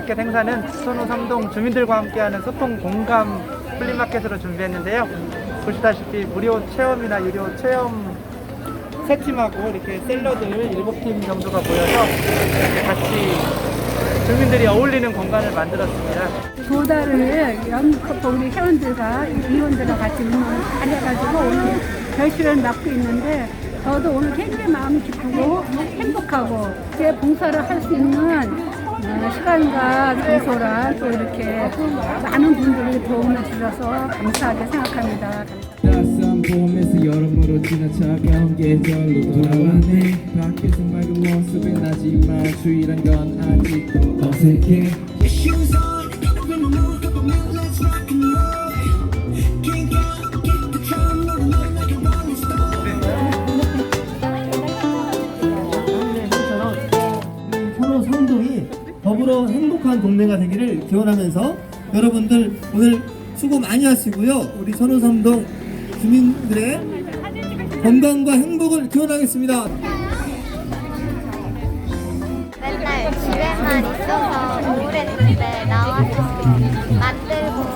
플리마켓 행사는 선호 삼동 주민들과 함께하는 소통 공감 플리마켓으로 준비했는데요. 보시다시피 무료 체험이나 유료 체험 세 팀하고 이렇게 셀러들 일곱 팀 정도가 모여서 같이 주민들이 어울리는 공간을 만들었습니다. 두 달을 연컷 우리 회원들과 위원들과 같이 운영을 해가지고 오늘 결실을 맡고 있는데 저도 오늘 굉장히 마음이 기쁘고 행복하고 제 봉사를 할 수 있는 어, 시간과 장소랑 또 이렇게 많은 분들이 도움을 주셔서 감사하게 생각합니다. 따스한 봄에서 여름으로 지나 차가운 계절로 돌아왔네. 밖에서 맑은 모습이 나지만 주의란 건 아직도 어색해 더불어 행복한 동네가 되기를 기원하면서 여러분들 오늘 수고 많이 하시고요. 우리 선호삼동 주민들의 건강과 행복을 기원하겠습니다. 맨날 집에만 있어서 우울했는데 나와서 만들고